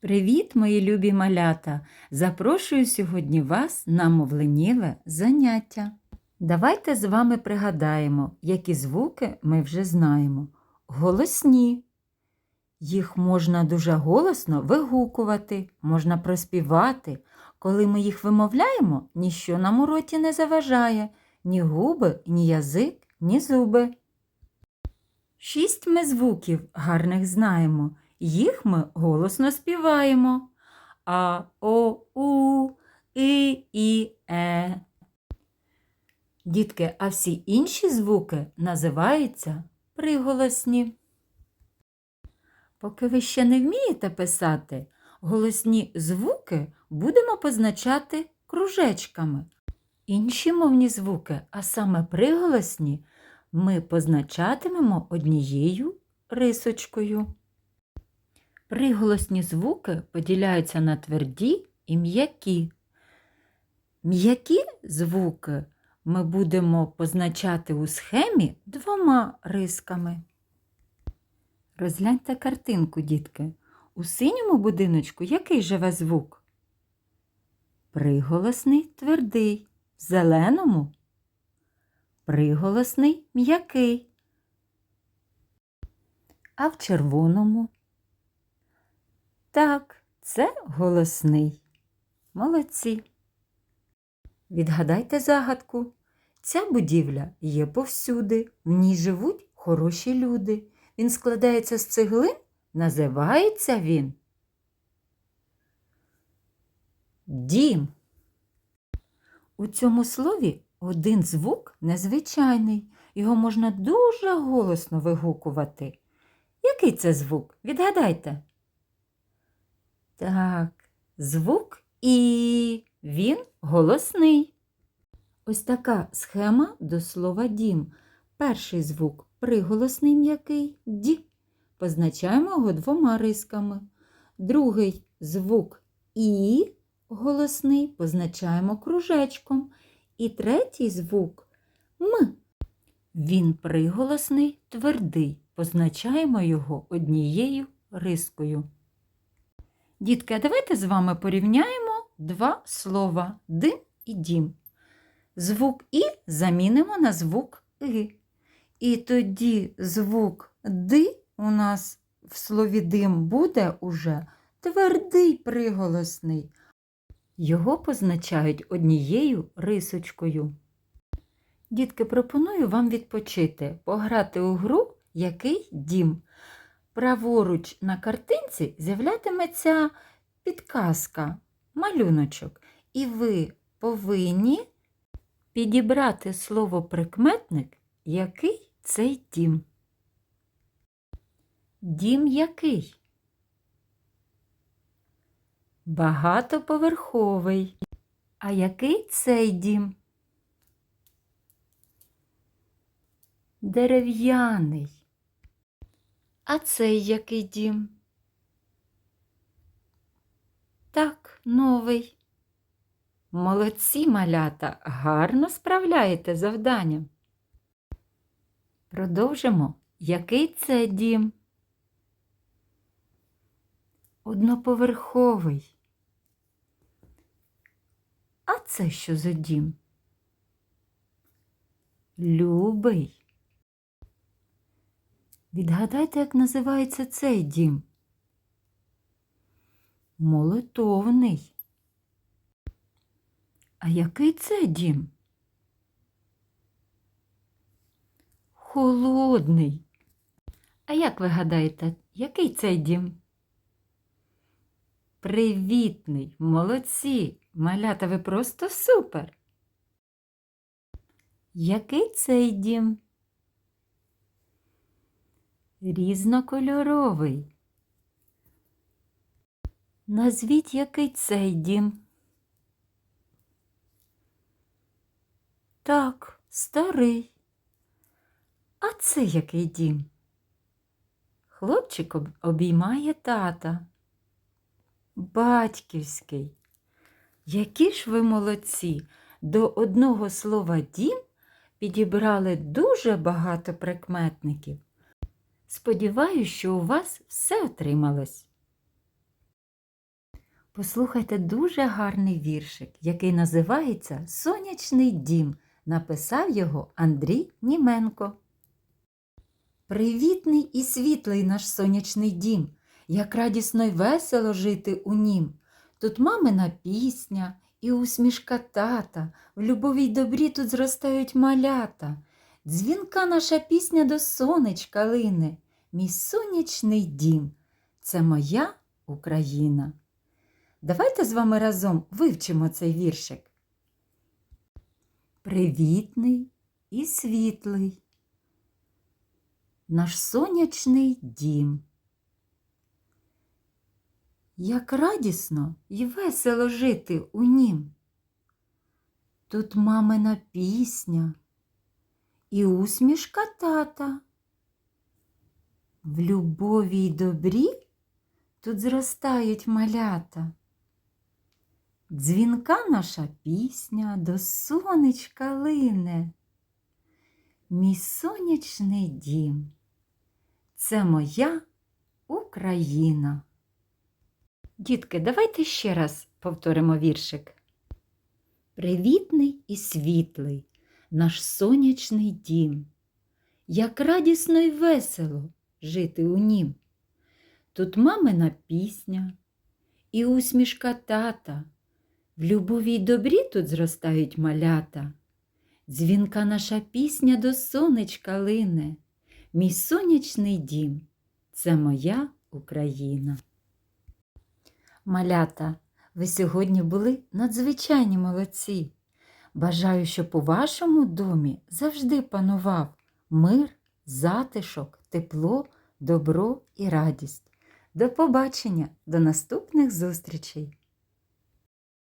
Привіт, мої любі малята! Запрошую сьогодні вас на мовленнєве заняття. Давайте з вами пригадаємо, які звуки ми вже знаємо. Голосні. Їх можна дуже голосно вигукувати, можна проспівати. Коли ми їх вимовляємо, ніщо нам у роті не заважає, ні губи, ні язик, ні зуби. Шість ми звуків гарних знаємо. Їх ми голосно співаємо. А, О, У, И, І, Е. Дітки, а всі інші звуки називаються приголосні. Поки ви ще не вмієте писати, голосні звуки будемо позначати кружечками. Інші мовні звуки, а саме приголосні, ми позначатимемо однією рисочкою. Приголосні звуки поділяються на тверді і м'які. М'які звуки ми будемо позначати у схемі двома рисками. Розгляньте картинку, дітки. У синьому будиночку який живе звук? Приголосний твердий. В зеленому приголосний м'який. А в червоному так, це голосний. Молодці. Відгадайте загадку. Ця будівля є повсюди, в ній живуть хороші люди. Він складається з цеглин, називається він. Дім. У цьому слові один звук незвичайний. Його можна дуже голосно вигукувати. Який це звук? Відгадайте. Так, звук І. Він голосний. Ось така схема до слова дім. Перший звук приголосний м'який ді. Позначаємо його двома рисками. Другий звук І голосний позначаємо кружечком. І третій звук М. Він приголосний твердий. Позначаємо його однією рискою. Дітки, а давайте з вами порівняємо два слова дим і дім. Звук І замінимо на звук И. І тоді звук Ди у нас в слові дим буде уже твердий приголосний. Його позначають однією рисочкою. Дітки, пропоную вам відпочити, пограти у гру Який дім. Праворуч на картинці з'являтиметься підказка, малюночок, і ви повинні підібрати слово прикметник, який цей дім. Дім який? Багатоповерховий. А який цей дім? Дерев'яний. А цей який дім? Так, новий. Молодці малята, гарно справляєте завдання. Продовжимо. Який це дім? Одноповерховий. А це що за дім? Любий. Відгадайте, як називається цей дім? Молитовний. А який це дім? Холодний. А як ви гадаєте, який цей дім? Привітний, молодці, малята, ви просто супер. Який цей дім? Різнокольоровий. Назвіть який цей дім? Так, старий. А це який дім? Хлопчик обіймає тата. Батьківський. Які ж ви молодці! До одного слова дім підібрали дуже багато прикметників. Сподіваюсь, що у вас все отрималось. Послухайте дуже гарний віршик, який називається Сонячний дім. Написав його Андрій Німенко. Привітний і світлий наш сонячний дім, як радісно й весело жити у нім. Тут мамина пісня і усмішка тата, в любові й добрі тут зростають малята. Дзвінка наша пісня до сонечка лине, мій сонячний дім. Це моя Україна. Давайте з вами разом вивчимо цей віршик. Привітний і світлий. Наш сонячний дім. Як радісно і весело жити у нім. Тут мамина пісня і усмішка тата. В любові й добрі тут зростають малята. Дзвінка наша пісня до сонечка лине. Мій сонячний дім. Це моя Україна. Дітки, давайте ще раз повторимо віршик. Привітний і світлий наш сонячний дім. Як радісно й весело жити у нім. Тут мамина пісня і усмішка тата. В любові й добрі тут зростають малята. Дзвінка наша пісня до сонечка лине. Мій сонячний дім це моя Україна. Малята, ви сьогодні були надзвичайні молодці. Бажаю, щоб у вашому домі завжди панував мир, затишок, тепло, добро і радість. До побачення, до наступних зустрічей!